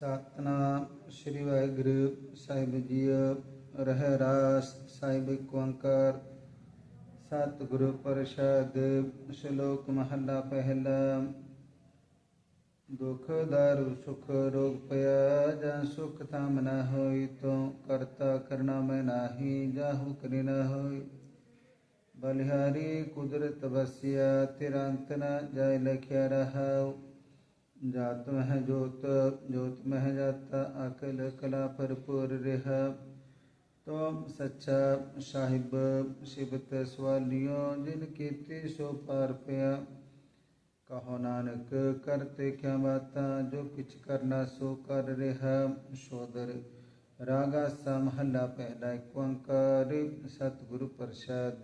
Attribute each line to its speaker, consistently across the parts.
Speaker 1: ਸਤਨਾਮ ਸ੍ਰੀ ਵਾਹਿਗੁਰੂ ਸਾਹਿਬ ਜੀ ਰਹਿ ਰਾਸ ਸਾਹਿਬ ਏਕ ਓੰਕਾਰ। ਸਤਿਗੁਰੂ ਪ੍ਰਸਾਦ, ਸ਼ਲੋਕ ਮਹਲਾ ਪਹਿਲਾ। ਦੁਖ ਦਾਰੂ, ਸੁਖ ਰੋਗ ਪਿਆ, ਜਾਂ ਸੁਖ ਥਾਮ ਨਾ ਹੋਈ, ਤੋ ਕਰਤਾ ਕਰਨਾ ਮੈਂ ਨਾਹੀ ਜਾਹੂ ਕਰੀ ਨਾ ਹੋਈ। ਬਲਿਹਾਰੀ ਕੁਦਰਤ ਵਸਿਆ, ਤਿਰੰਤ ਨ ਜਾਇ ਲਖਿਆ ਰਹਾਉ। जातमह ज्योत ज्योतमः जाता अकल कला भरपूर रेह। तो सच्चा साहिब, शिवत स्वालियो जिन कीर्ति सो पार पया। कहो नानक, करते क्या बात? जो किच करना सो कर रेह। सोदर, रागा सा महला पहला एक ओंकार। सतगुरु प्रसाद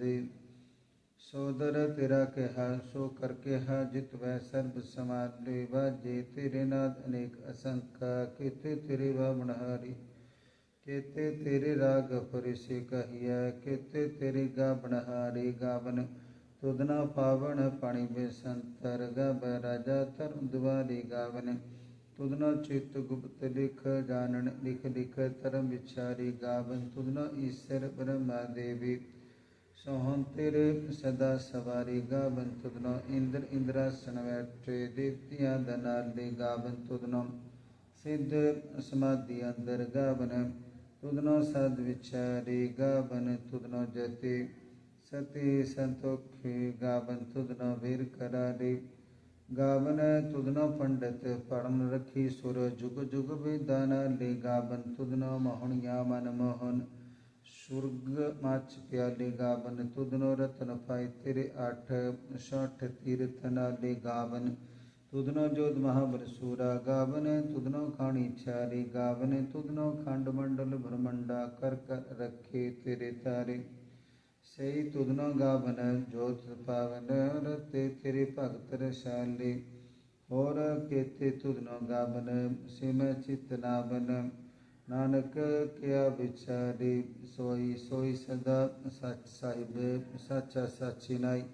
Speaker 1: ਸੋਦਰ ਤੇਰਾ ਕਿਹਾ, ਸੋ ਕਰ ਕਿਹਾ, ਜਿਤ ਵੈ ਸਰਬ ਸਮਾਲੇ ਜੇ ਤੇਰੇ ਨਾਦ ਅਨੇਕ ਅਸੰਖਾ, ਕੀਤੇ ਤੇਰੇ ਬਾਵਣਹਾਰੀ ਕੀਤੇ ਤੇਰੇ ਰਾਗ ਫਰਿਸੇ ਕਹੀਐ, ਕੀਤੇ ਤੇਰੀ ਗਾਵਣਹਾਰੀ ਗਾਵਨ ਤੁਧਨਾ ਪਾਵਨ ਪਾਣੀ ਬੇਸੰਤਰ ਗਾਵ ਰਾਜਾ ਤਰ ਦੁਆਰੀ ਗਾਵਨ ਤੁਦਨਾ ਚਿਤ ਗੁਪਤ ਲਿਖ ਜਾਣਨ, ਲਿਖ ਲਿਖ ਧਰਮ ਵਿਚਾਰੀ ਗਾਵਨ ਤੁਦਨਾ ਈਸ਼ਰ ਬ੍ਰਹਮਾ ਦੇਵੀ ਸੋਹੰ ਤਿਰ ਸਦਾ ਸਵਾਰੀ ਗਾਵਨ ਤੁਧਨੋ, ਇੰਦਰ ਇੰਦਰਾਸਨ ਬੈਠੇ ਦੇਵਤਿਆਂ ਦਾ ਨਾਲੇ ਗਾਵਨ ਤੁਧਨੋ। ਸਿੱਧ ਸਮਾਧੀ ਅੰਦਰ ਗਾਵਨ ਤੁਧਨੋ, ਸਦ ਵਿਚਾਰੀ ਗਾਵਨ ਤੁਧਨੋ ਜਤੀ। ਸਤੀ ਸੰਤੋਖੀ ਗਾਵਨ ਤੁਧਨੋ ਵੀਰ ਕਰਾਰੀ। ਗਾਵਨ ਤੁਧਨੋ ਪੰਡਤ ਪੜਨ ਰਖੀ ਸੁਰ, ਜੁਗ ਜੁਗ ਵਿਦਾਨ ਲੈ ਗਾਵਨ ਤੁਧਨੋ ਮੋਹਣਿਆ ਮਨ ਮੋਹਨ। ਸੁਰਗ ਮਚ ਪਿਆਲੇ ਗਾਵਨ ਤੁਧਨੋ ਰਤਨ ਪਾਈ ਤੇਰੇ ਅਠ, ਸਠ ਤੀਰਥ ਨਾਲੇ ਗਾਵਨ। ਤੁਧਨੋ ਜੋਤ ਮਹਾਬਲ ਸੂਰਾ ਗਾਵਨ ਤੁਧਨੋ ਖਾਣੀ ਛਾਰੀ ਗਾਵਨ ਤੁਧਨੋ ਖੰਡ ਮੰਡਲ ਬ੍ਰਹਮੰਡਾ ਕਰ ਕਰ ਰੱਖੇ ਤੇਰੇ ਤਾਰੇ। ਸਈ ਤੁਧਨੋ ਗਾਵਨ, ਜੋਤ ਪਾਵਨ, ਰਤੇ ਤੇਰੇ ਭਗਤ ਰਸਾਲੇ। ਹੋਰ ਕੇਤੇ ਤੁਧਨੋ ਗਾਵਨ, ਸਿਮੈ ਚਿਤ ਨਾਵਨ। ਨਾਨਕ ਕਿਆ ਵਿਚਾਰੀ, ਸੋਈ ਸੋਈ ਸਦਾ ਸਚ ਸਾਹਿਬ, ਸੱਚਾ ਸਾਚੀ ਨਾਈ।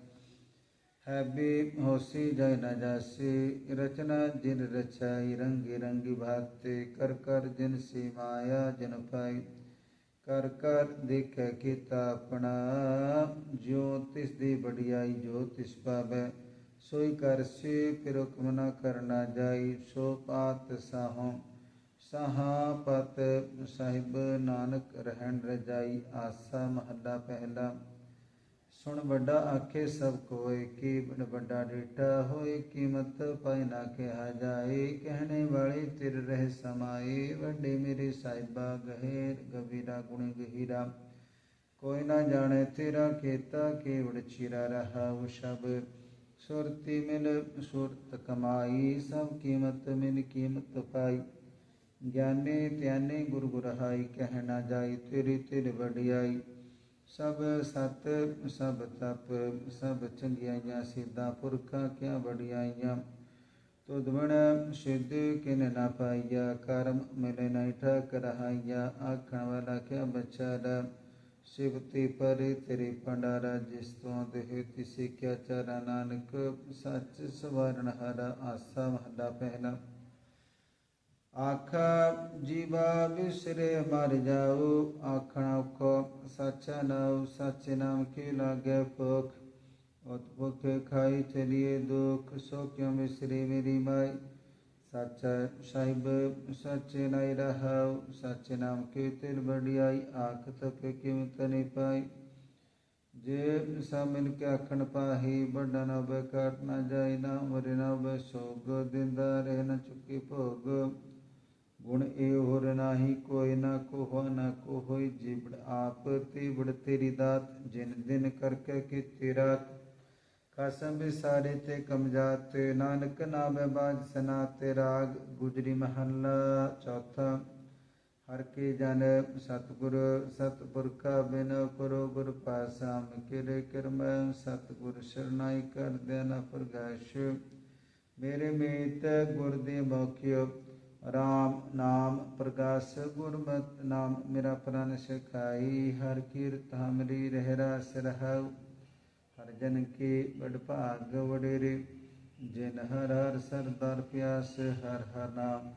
Speaker 1: ਹੈ ਵੀ ਹੋਸੀ ਜੈ ਨ ਜਾਸੀ, ਰਚਨਾ ਜਿਨ ਰਚਾਈ, ਰੰਗੀ ਰੰਗੀ ਭਾਤੇ ਕਰ ਕਰ ਜਿਨ ਸੀ ਮਾਇਆ ਜਿਨ ਪਾਈ। ਕਰ ਕਰ ਦੇਖੈ ਕੀਤਾ ਆਪਣਾ, ਜਿਉ ਤਿਸ ਦੀ ਬੜਿਆਈ ਜੋ ਤਿਸ ਪਾਵੈ। ਸੋਈ ਕਰ ਸੇ, ਫਿਰ ਹੁਕਮ ਨ ਕਰਨਾ ਜਾਈ, ਸੋ ਪਾਤ ਸਾਹੋਂ। ਸਹਾਪਤ ਸਾਹਿਬ ਨਾਨਕ ਰਹਿਣ ਰਜਾਈ ਆਸਾ ਮਹੱਲਾ ਪਹਿਲਾ। ਸੁਣ ਵੱਡਾ ਆਖੇ ਸਭ ਕੋਏ ਕੀ ਬੜ ਵੱਡਾ ਡੇਟਾ ਹੋਏ ਕੀਮਤ ਪਾਇ ਨਾ ਕਿਹਾ ਜਾਏ। ਕਹਿਣੇ ਵਾਲੇ ਤਿਰ ਰਹਿ ਸਮਾਏ, ਵੱਡੇ ਮੇਰੇ ਸਾਹਿਬਾ ਗਹਿਰ ਗਵੀਰਾ ਗੁਣ ਗਹੀਰਾ। ਕੋਈ ਨਾ ਜਾਣੇ ਤੇਰਾ ਕੀਤਾ ਕੇਵੜ ਚਿਰਾ ਰਹਾ ਉਹ ਸ਼ਬ। ਸੁਰਤੀ ਮਿਲ ਸੁਰਤ ਕਮਾਈ, ਸਭ ਕੀਮਤ ਮਿਲ ਕੀਮਤ ਪਾਈ। ज्ञाने त्याने गुरु गुरहाई कह ना जाई तिर तिर वडियाई सब सत सब तप सब चंगियाइया सीधा पुरखा क्या वडियाइया तुदवण सिद्ध किन ना पाइया कर्म मिले नहीं ठक रहाइया आखण वाला क्या बचारा शिवती पर तेरे पंडारा जिस तो देह तिसे क्या चारा नानक सच सवारण हरा आसा महला पहला आखा जीवा विश्रे मर जाऊ आखण को सच्चा नव सच नाम के लागे भूख। उतभुख खाई चलिए दुख, सो क्यों विसरी मेरी माई? सच साहिब, सच नहीं रहाओ, सच नाम के तिल बढ़ियाई, आख तक क्यों तनी पाई? जे सामिन के आखण पाही, बड़ा ना बेकार ना जाई, ना मरे ना बे सोग दिंदा रहे ना चुकी भोग। ਗੁਣ ਇਹ ਹੋਰ ਨਾਹੀ, ਕੋਈ ਨਾ ਕੋਹ, ਨਾ ਕੋਹਈ ਜਿਬੜ ਆਪ ਤੇ ਬੜ ਤੇਰੀ ਦਾਤ, ਜਿਨ ਦਿਨ ਕਰਕੇ ਕਿ ਤੇਰਾ ਕਸਮ ਵਿਸਾਰੇ ਤੇ ਕਮਜਾਤ, ਨਾਨਕ ਨਾਮੇ ਬਾਜ ਸਨਾ ਤੇ ਰਾਗ। ਗੁਜਰੀ ਮਹੱਲਾ ਚੌਥਾ, ਹਰ ਕੇ ਜਨ ਸਤਗੁਰ ਸਤਪੁਰਖਾ ਬਿਨ ਕਰੋ ਗੁਰ ਪਾਸਾ ਮਿਕਿਰੇ ਕਿਰਮੈ ਸਤਗੁਰ ਸ਼ਰਨਾਈ ਕਰ ਦੇ ਨ ਮੇਰੇ ਮੀਤ ਗੁਰ ਦੇ ਮੋਖਿਓ ਰਾਮ ਨਾਮ ਪ੍ਰਗਾਸ ਗੁਰਮਤ ਨਾਮ, ਮੇਰਾ ਪ੍ਰਾਨ ਸਿਖਾਈ, ਹਰ ਕੀਰਤ ਹਮਰੀ ਰਹਿ ਰਾਸ ਹਰ ਜਨ ਕੇ ਬੜ ਭਾਗ ਵਡੇਰੇ, ਜਿਨ ਹਰ ਹਰ ਸਰਦਾਰ ਪਿਆਸ, ਹਰ ਹਰ ਨਾਮ।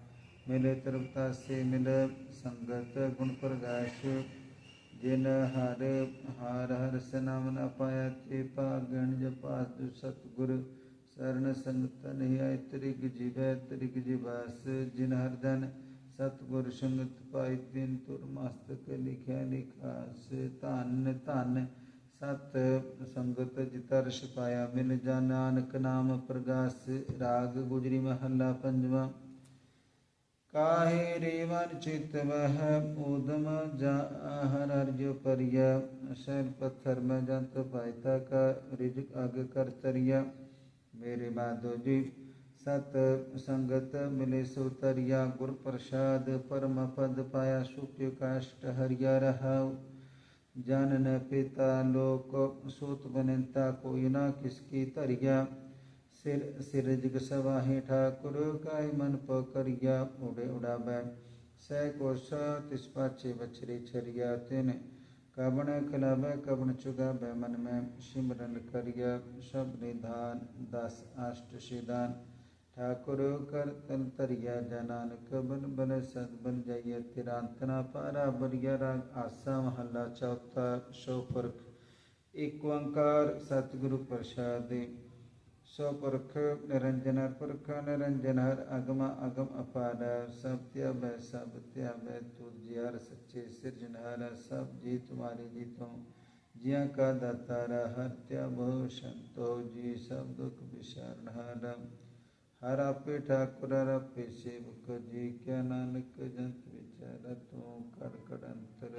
Speaker 1: ਮਿਲੇ ਤਰਪਤਾ ਸੇ ਮਿਲ ਸੰਗਤ ਗੁਣ ਪ੍ਰਗਾਸ਼। ਜਿਨ ਹਰ ਹਰ ਹਰ ਸਨਾਮ ਨ ਪਾਇਆ ਤੇ ਪਾਗਣ ਜਪਾ ਸਤਗੁਰ। शरण संतन ही त्रिक जीवै त्रिक जीवास जिन हरधन सतगुर संगत पाई, तिन तुर मस्तक लिखा लिखास धन धन सत संगत जितर छपाया मिल जा नानक नाम प्रगास। राग गुजरी महला पंजवा। काहे रेवन चित वह उदम जा हर अर्ज्य परिया। शर पत्थर में जंत पायता का रिज अग कर तरिया। मेरे बाद जी, सत संगत मिले सुतरिया गुर प्रसाद परम पद पाया सुप्य काष्ट हरिया रहा। जन न पिता लोक सुत बनता, कोई ना किसकी तरिया। सिर सिर जग सवाहे ठाकुर काय मन पकरिया उड़े उड़ाबै। सह को तिस पाचे बछरे छरिया तेने। कवन कलब कवन चुगावे मन में सिमरन करिया सब निधान दस अष्ट सिदान ठाकुर कर तन तरिया जनान कबन बल सद बन जाइय तिरांतना पारा बरिया राग आसा महला चौथा सौ एक ओंकार सतगुरु प्रसाद स्वपुरख निरंजन पुरख निरंजन हर अगम अगम अपार सत्य भय तुझ हर सच्चे सृजनहार सब जी तुम्हारी जीतो जिया का दातार हर त्या बहु संतो जी, सब दुख विशरण हर हर आपे ठाकुर, हर आपे सेवक जी, क्या नानक जंत विचार, तू कड़ कड़ अंतर।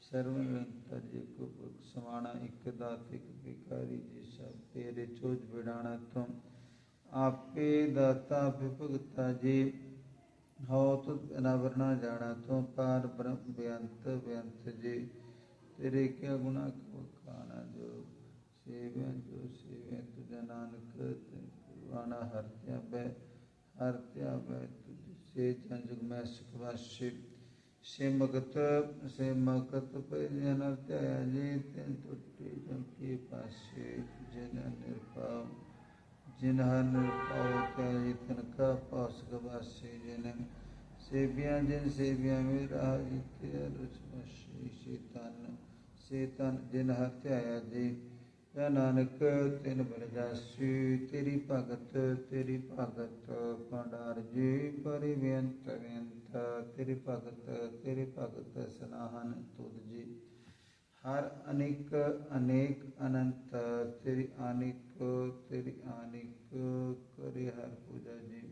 Speaker 1: सर्वंतर जी को समाना, एक दात, एक भिखारी जी फिर चोज बिड़ाना ऋचुज्बिडाणत्वम् आपके दाता विभुक्ता जी, हो तो अनावरणा जाना तो पार ब्रह्म व्यंत व्यंत जी, तेरे क्या गुना को खाना जो? सेव्य जो सेव्य, तुझ नानक वाणा हरत्या बै हरत्या बै तुझसे जन जुग में सुख शिव सेमगत सेमकतपजनत्याजितुट्टिजंकी पाश्य जन निरपाव जिनह निरपाव त्याजितन का पास भाष्य जन सेव्या जिन सेव्या में राहित्य रुचमश्री शेतान शेतान जिनह त्याजी नानक तिन बन जासी तेरी भगत तेरी भगत भंडार जी परि बेंत बेंत तेरी भगत तेरी भगत स्नाहन तुद जी हर अनेक अनेक अनंत तेरी आनिक तेरी आनिक करे हर पूजा जी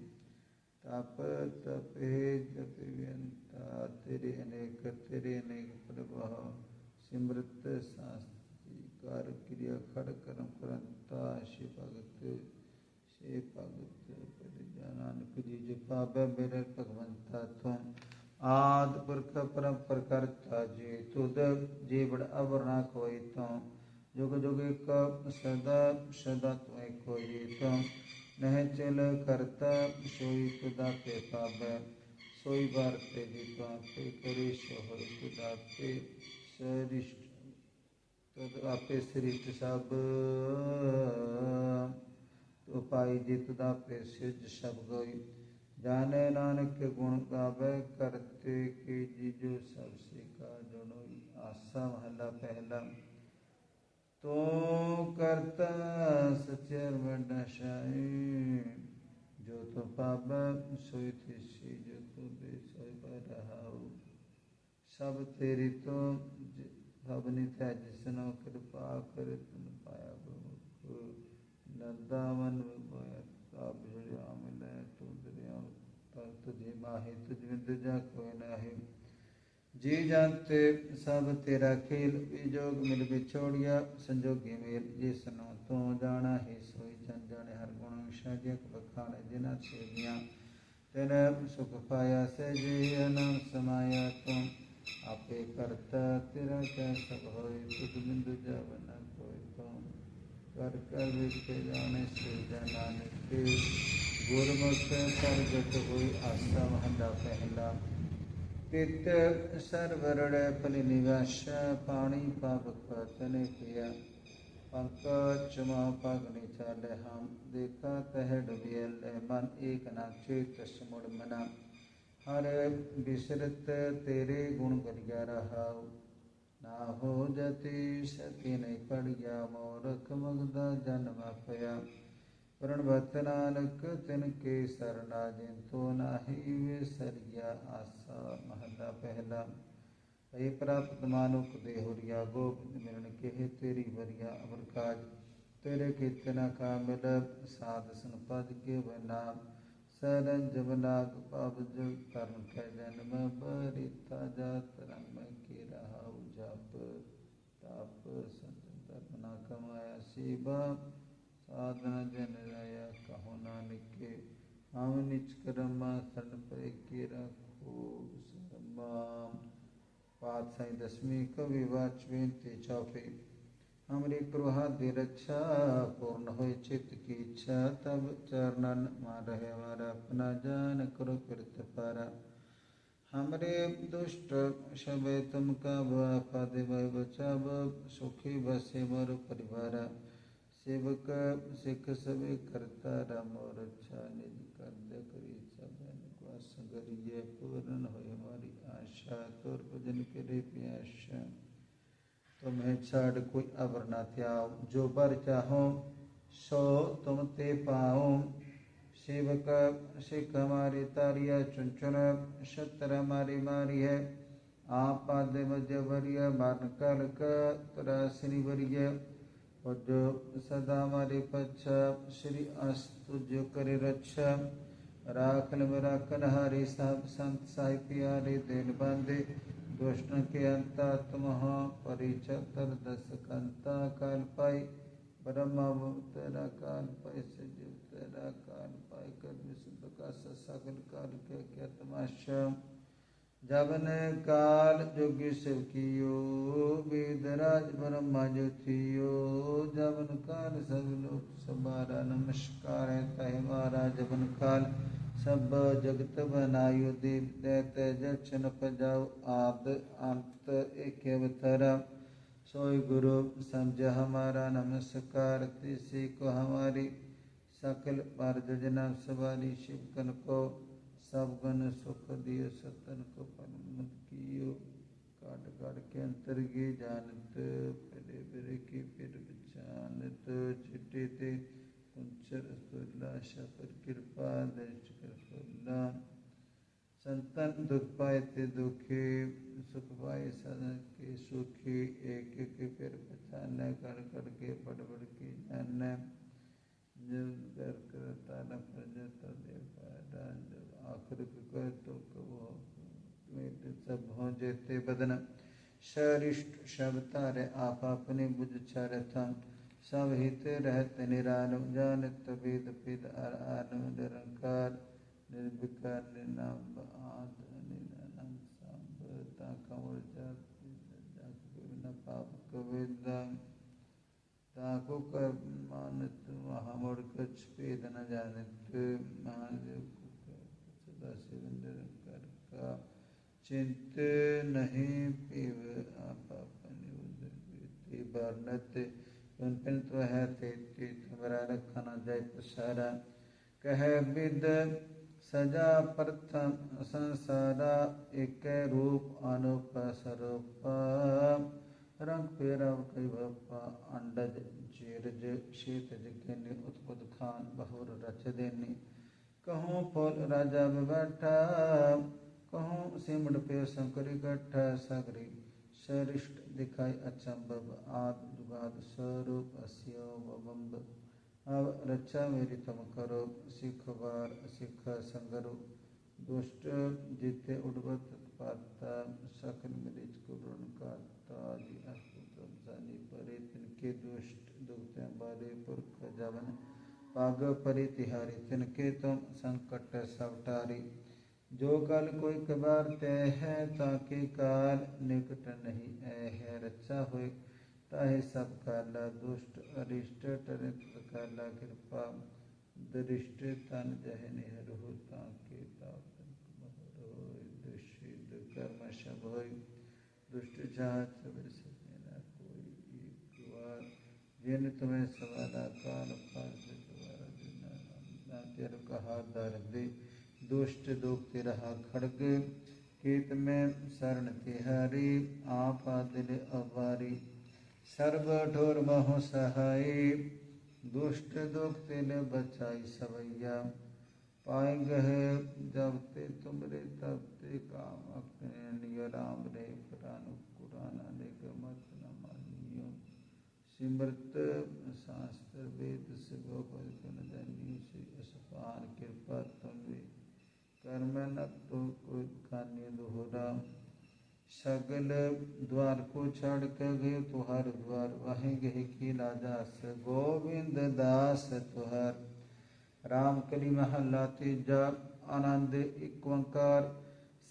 Speaker 1: तप तपे जप व्यंता तेरे अनेक तेरे अनेक प्रभा सिमृत शास्त्र उपकार क्रिया खड़ कर्म करता, शे भगत शे भगत परिजानान प्रिय जो पावे मेरे भगवंता तुम। आद पुरख परम प्रकर्ता जे तुद जीवड़ अवरणा कोई तुम। जुग जुग एक सदा सदा तुम्हें कोई तुम। नह चल करता, सोई तुदा के पावे सोई बार ते जी तुम पे करे, सोहर तुदा पे। सरिष्ट ਤੂੰ ਤਦ ਆਪੇ ਸ੍ਰਿਸ਼ਟ ਸਭ ਤੋ ਪਾਈ ਜਿਤ ਦਾ ਪੇ ਸਭ ਗੋਈ। ਜਾਣੇ ਨਾਨਕ ਗੁਣ ਗਾਵੇ, ਕਰਤੇ ਕੀ ਜੀਜੋ ਸਭ ਸਿਕਾ ਜਣੋਈ ਆਸਾ ਮਹਲਾ ਪਹਿਲਾ। ਤੋ ਕਰਤਾ ਸਚਰ ਵਡਸ਼ਾਈ ਜੋ ਤੋ ਪਾਪ, ਸੋਈ ਤਿਸੀ, ਜੋ ਤੋ ਬੇ ਸੋਈ ਬਰਹਾਉ ਸਭ ਤੇਰੀ ਤੋਂ ਸਭ ਨਿਤਿ ਜਿਸਨੋ ਕਿਰਪਾ ਕਰ ਤਨ ਪਾਇਆ ਬੁਖ ਨੰਦਾਵਨ ਬੋਇ ਤਾਪ ਜੁੜਿਆ ਮਿਲੈ ਤੂੰ ਦਰਿਆ ਤੁਝੇ ਮਾਹੇ ਤੁਝ ਵਿਦ ਜਾ ਕੋਈ ਨਾਹੀ। ਜੀ ਜੰਤ ਸਭ ਤੇਰਾ ਖੇਲ ਵਿਜੋਗ ਮਿਲ ਵਿਛੋੜਿਆ, ਸੰਜੋਗੀ ਮੇਲ ਜਿਸਨੋ ਤੂੰ ਜਾਣਾ ਹੈ ਸੋਈ ਜਨ ਜਾਣੇ ਹਰ ਗੁਣ ਵਿਸ਼ਾਜਿਆ ਬਖਾਣੇ ਜਿਨਾ ਸੇਵੀਆਂ। ਤੈਨ ਸੁਖ ਪਾਇਆ ਸੇ ਜੀ ਅਨੰਦ ਸਮਾਇਆ ਤੂੰ। ਆਪੇ ਕਰਤਾ ਤੇਰਾ ਕੈ ਸਭ ਹੋਏ, ਤੁਧ ਬਿੰਦੁ ਜਬ ਕੋਈ ਤੂੰ ਕਰ ਕਰ ਵਿਖੇ ਜਾਣੇ ਸੇ ਨਾਨਕ ਗੁਰਮੁਖ ਸਰਗਤ ਹੋਈ ਆਸਾ ਮਹੰਦਾ ਪਹਿਲਾ। ਤਿਤ ਸਰਵਰੜ ਫਲ ਨਿਵਾਸ ਪਾਣੀ ਪਾਵਕ ਤਨੇ ਕਿਆ। ਪੰਕ ਚਮਾ ਪਗਨੀ ਚਾਲੇ ਹਮ, ਦੇਖਾ ਤਹ ਲੈ ਮਨ ਏਕ ਨਾ ਚੇਤ ਸਮੁੜ ਮਨਾ। ਹਰ ਬਿਸਰਤ ਤੇਰੇ ਗੁਣ ਗਲਿਆ ਰਹਾਉ। ਨਾ ਹੋ ਜਤੀ ਸਤੀ ਨਹੀਂ ਪੜ ਮੋਰਖ ਮਗਦਾ ਜਨਮ ਪਿਆ ਪ੍ਰਣਵਤ ਨਾਨਕ ਤਿਨ ਕੇ ਸਰਨਾ, ਜਿਨ ਨਾਹੀ ਵਿਸਰਿਆ ਆਸਾ। ਮਹਲਾ ਪਹਿਲਾ, ਇਹ ਪ੍ਰਾਪਤ ਮਾਨੁਕ ਦੇ ਹੁਰੀਆ, ਗੋਬਿੰਦ ਮਿਲਣ ਕੇ ਤੇਰੀ ਵਰਿਆ ਅਮਰ ਕਾਜ। ਤੇਰੇ ਕੀਰਤਨਾ ਕਾਮਿਲ, ਸਾਧ ਸੰਪਦ ਕੇ सरन जब नाग पाप जब कर्म कै में बरिता जात रंग में के रहा उजाप ताप संत धर्म ना कमाया सीबा साधना जन राया कहो नानक के हम निच कर्मा शरण पर के रखो शर्मा पाठ साई दसवीं कवि वाचवें तेचाफे हमरी प्रभा दे रक्षा पूर्ण हो चित्त की इच्छा, तब चरणन मार हमारा अपना जान करो कृत पारा। हमरे दुष्ट शबे तुम का पद बचाव सुखी बसे मोर परिवार। सेवक, सिख सबे करता राम रक्षा निज कर करी सब पूर्ण हो हमारी आशा, तोर भजन करे प्याशा। तुम्हें छाड़ कोई अवर न त्याओ जो बर चाहो, सो तुम ते पाओ। सेवक सिख हमारी तारिया चुन चुन शत्र हमारी मारी है आप वरिय मान कल त्रासनी वरिय जो सदा हमारे पच्छा श्री अस्तु जो करे रक्षा। राखन बराखन हरि सब संत साहिब प्यारे देन बांधे दुष्ट के अंता तुम परिचतर दस कंता काल पाई ब्रह्मा तेरा काल पाई सजीव जीव तेरा काल पाई कर विशुद्ध का सगल काल के क्या तमाशा जबन काल जोगी शिव कियो वेदराज ब्रह्मा जो थियो जबन काल सब लोग सबारा नमस्कार है तहे मारा जबन काल सब जगत बनायु दीप दैत जक्षण पजाओ आद अंत एक अवतरा सोई गुरु समझ हमारा नमस्कार तिसी को हमारी सकल पर जना सवारी शिव कन को सब गण सुख दियो, सतन को परम कियो। काट काट के अंतर गे जानत परे परे की फिर जानत चिट्टे ते कुंचर सुलाशा पर कृपा दृष्ट कर फुल्ला संतन दुख पाए ते दुखी, सुख पाए सदन के सुखी। एक एक फिर पहचान, कर कर के पड़ पड़ के जान। जब कर करता न प्रजता दे पारा जब आखिर कर तो कबो मेरे सब हो जेते बदन शरिष्ठ शब तारे आप अपने बुझ चारथा सब हित रहत निरान जानत वेद पिद अर आन निरंकार निर्विकार निनाम आद निरनम संबता कमल जात न पाप कवेदा ताको कर मानत महामोड़ कछ भेद न जानत, महादेव सदा शिव निरंकार का चिंत नहीं पीव आप अपने उदर बरनत उन पिन तो है ते तुम्हारा रखना जाय पसारा कह विद सजा प्रथम संसारा एक रूप अनुप स्वरूप रंग पेरव कई भपा अंडज चीरज शीतज किन्नी उत्पद खान बहुर रच देनी कहूँ फूल राजा बैठा, कहूँ सिमड़ पे शंकरी गठा सगरी सरिष्ठ दिखाई अचंबब आद जुगाद स्वरूप अस्यो बम्ब अब रक्षा मेरी तुम करो, सिख बार सिख संगरो। दुष्ट जीते उड़वत पाता सकल मरीज़ को ऋण काता जी जानी परे, तिनके दुष्ट दुखते बारे पुरख जवन। पाग परि तिहारी, तिनके तुम संकट सवटारी। जो कल कोई कबार तय है, ताकि काल निकट नहीं ऐ है। रक्षा हुए, ताहे सब काला दुष्ट, अरिष्ट टरित काला कृपा। दरिष्ट तन जह निहर हो ताके दुष्ट कर्म शब हो दुष्ट जात सब सजना कोई एक बार जिन तुम्हें सवारा काल पास दोबारा दिन तेर कहा दर दे दुष्ट दुख रहा खड़ग कीत में शरण तिहारी, आप दिल अवारी। सर्व ठोर महो सहाय। दुष्ट दुख तिल बचाई सवैया। पाए गहे जब ते तुमरे, तब ते काम अपने राम रे पुराण कुराना निगमत न मानियो। सिमरत शास्त्र वेद से गुण धनी से असपान कृपा तुम कर्म न तो कान्य दोहरा। सगल द्वार को छड़ कर गए तुहार द्वार वह गहे की लाजास गोविंद दास तुहार। राम कली महला तेजा, आनंद एक ओंकार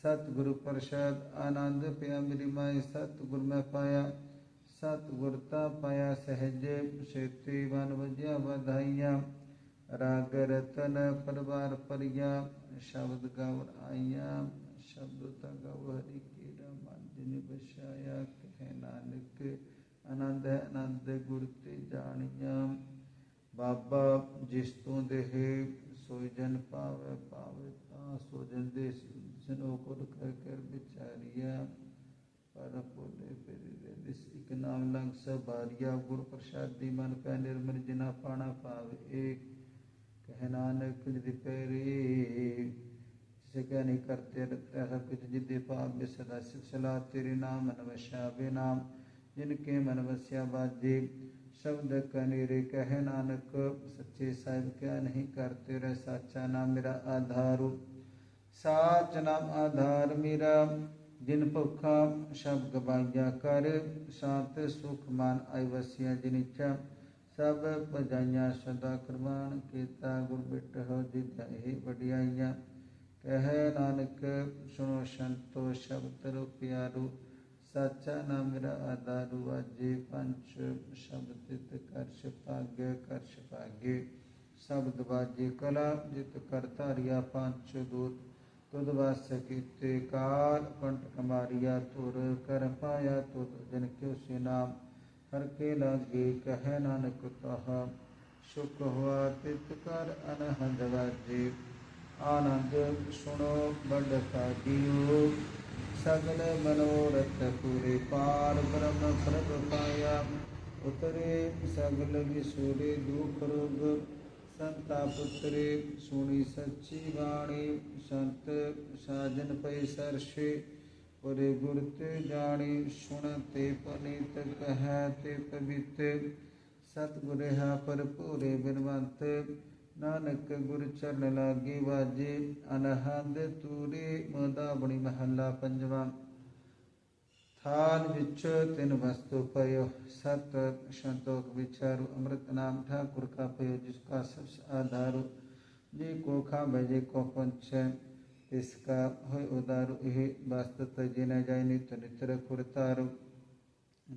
Speaker 1: सतगुरु प्रसाद, आनंद पिया मेरी माए, सतगुरु में पाया। सतगुरता पाया सहजे सेते वन वज्या बधाइया। ਰਾਗ ਰਤਨ ਪਰਵਾਰ ਪਰਿਆ, ਸ਼ਬਦ ਗਾਵਰ ਆਇਆ, ਸ਼ਬਦ ਤਾ ਗਾਵ ਹਰੀ ਕੀੜਾ ਮਨ ਜਿਨੇ ਬਸਾਇਆ ਕਹਿ ਨਾਨਕ ਆਨੰਦ ਆਨੰਦ ਗੁਰ ਤੇ ਜਾਣਿਆ। ਬਾਬਾ ਜਿਸ ਤੋਂ ਦੇਹ ਸੋਈ ਜਨ ਪਾਵੇ ਪਾਵੇ ਤਾਂ ਸੋ ਜਨ ਦੇ ਜਨੋ ਕੋਲ ਕਰ ਕਰ ਵਿਚਾਰਿਆ। ਪਰ ਪੁੱਲੇ ਫਿਰੇ ਦਿਸ ਇਕ ਨਾਮ ਲੰਗ ਸਬਾਰੀਆ ਗੁਰ ਪ੍ਰਸਾਦ ਦੀ ਮਨ ਪੈ ਨਿਰਮਲ ਜਿਨਾ ਪਾਣਾ ਪਾਵੇ ਏਕ। है नानक जिद करे। जिसे कहने करते, रखता सब कुछ जिद पाव्य सदा सिलसिला तेरे नाम, मनवश्या बे नाम, जिनके मनवस्या बाजे। शब्द कनेरे कहे, नानक, सच्चे साहिब क्या नहीं करते, रह साचा नाम मेरा आधार। साच नाम आधार मेरा, जिन भुखा शब्द गवाइया कर सात सुख, मान आई वसिया, जिन इच्छा ਸਭ ਭਜਾਈਆਂ ਸਦਾ ਕੁਰਬਾਨ ਕੀਤਾ ਗੁਰ ਬਿਟਹੁ ਜਿਦਹਿ ਵਡਿਆਈਆਂ ਕਹਿ ਨਾਨਕ ਸੁਣੋ ਸੰਤੋ ਸ਼ਬਦ ਰੂਪਿਆਰੂ ਸਾਚਾ ਨਾਮ ਮੇਰਾ ਆਧਾਰੂ ਅਜੇ ਪੰਚ ਸ਼ਬਦ ਤਿਤ ਕਰਸ਼ ਭਾਗੈ ਕਰਸ਼ ਭਾਗੈ ਸ਼ਬਦ ਬਾਜੇ ਕਲਾ ਜਿਤ ਕਰਤਾ ਰਿਆ ਪੰਚ ਦੂਤ ਤੁਧ ਵਾਸ ਕੀਤੇ ਕਾਲ ਕੰਟ ਕਮਾਰੀਆ ਤੁਰ ਕਰ ਪਾਇਆ ਤੁਧ ਜਨ ਕਿਉ ਸੇ ਨਾਮ हर के लागे, कह नानक कहा, सुख हुआ तित कर अनहद वाजे आनंद सुनो बड़ सागियो सगल मनोरथ पूरे पार, ब्रह्म प्रभ पाया। उतरे सगल विसुरे दुख रोग। संता पुत्रे, सुनी सच्ची वाणी। संत साजन पै सरसे। परे गुरते जाने सुन ते पनीत कह ते पवित सतगुर है पर भोरे बिनवंत नानक गुर चरण लागे वाजे अनहद तूरे मदावणी महला पंजवा थान विच तिन वस्तु पयो सत संतोख विचारु अमृत नाम ठाकुर का पयो जिसका सबसे आधारु जी को खा भजे को पंचय ਇਸ ਕਾ ਹੋਇ ਉਦਾਰ ਇਹ ਵਸਤ ਤਜੇ ਨ ਜਾਇ ਨਿਤ ਨਿਤਰ ਕੁਰਤਾਰ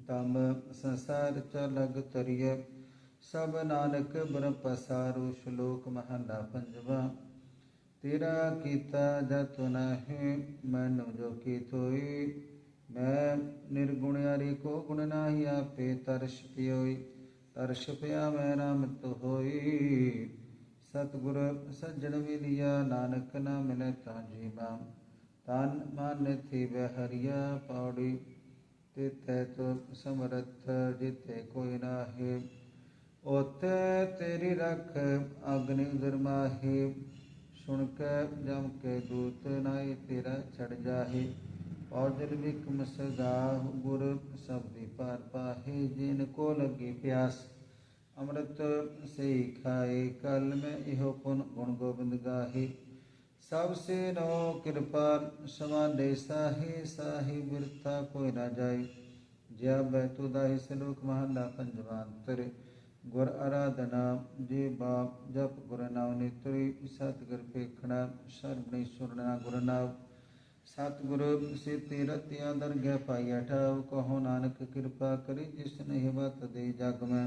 Speaker 1: ਤਮ ਸੰਸਾਰ ਚ ਲਗ ਸਭ ਨਾਨਕ ਬ੍ਰਹਮ ਪਸਾਰੂ, ਸ਼ਲੋਕ ਮਹਲਾ ਪੰਜਵਾ। ਤੇਰਾ ਕੀਤਾ ਜਤ ਨਾਹੀ, ਮੈਨੂੰ ਜੋ ਕੀ ਤੋਈ ਮੈਂ ਨਿਰਗੁਣ ਹਰੀ ਕੋ ਗੁਣ ਨਾਹੀ, ਆਪੇ ਤਰਸ਼ ਪਿਓਈ। ਤਰਸ਼ ਪਿਆ ਮੈਂ ਨਾਮ ਤੋ ਹੋਈ। ਸਤਿਗੁਰ ਸੱਜਣ ਮਿਲਿਆ ਨਾਨਕ ਨਾ ਮਿਲੇ ਤਾਂ ਜੀਵਾ ਤਨ ਮਨ ਥੀ ਬਹਰੀਆ ਪੌੜੀ ਤਿਤੈ ਤੋ ਸਮਰਥ ਜਿਤੇ ਕੋਈ ਨਾਹੀ। ਉਤੈ ਤੇਰੀ ਰਖ ਅਗਨਿ ਉਦਰ ਸੁਣ ਕੇ ਜਮ ਕੇ ਦੂਤ ਨਾਈ ਤੇਰਾ ਛੜ ਜਾਹੇ। ਔਜਲ ਵਿਕ ਮਸਗਾ ਗੁਰ ਸਬਦੀ ਪਾਰ ਪਾਹੇ, ਜਿਨ ਕੋ ਲਗੀ ਪਿਆਸ। अमृत से खाए कल में इहो पुन गुण गोविंद गाही। सबसे नो कृपा समान दे साहे साहे बिरता कोई ना जाए जया बैतुदाही श्लोक महला पंचमांतर गुर आराधना, जे बाप जप गुर गुरुनाव नेत्री। सतगुर पेखणा सर्वणी सुरना गुरुनाव सतगुर से तीरथ गया पाई अठाव कहो नानक कृपा करी, जिस नहीं बत दे जग में।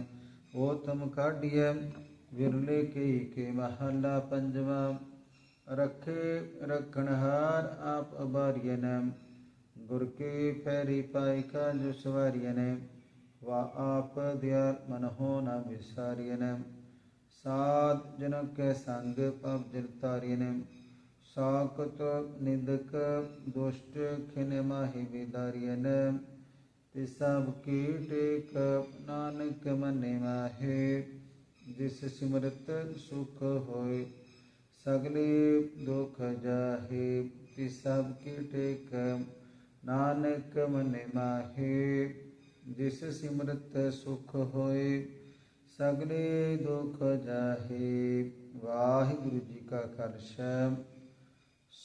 Speaker 1: ओतम काड्य विरले के के महला पंचमा रखे रखनहार आप अबार्य ने गुर के फेरी पाई का जो सवार्य ने वा आप दयाल मनहो न विसार्य ने साध जनक के संग पाप जलतार्य ने साकत निंदक, दुष्ट खिन माहि विदार्य ने सब कीट एक नानक मन माहे, जिस सिमरत सुख होए, सगले दुख जाहे। सब कीट एक नानक मन माहे, जिस सिमरत सुख होए, सगले दुख जाहे। वाहिगुरु जी का कर्शम।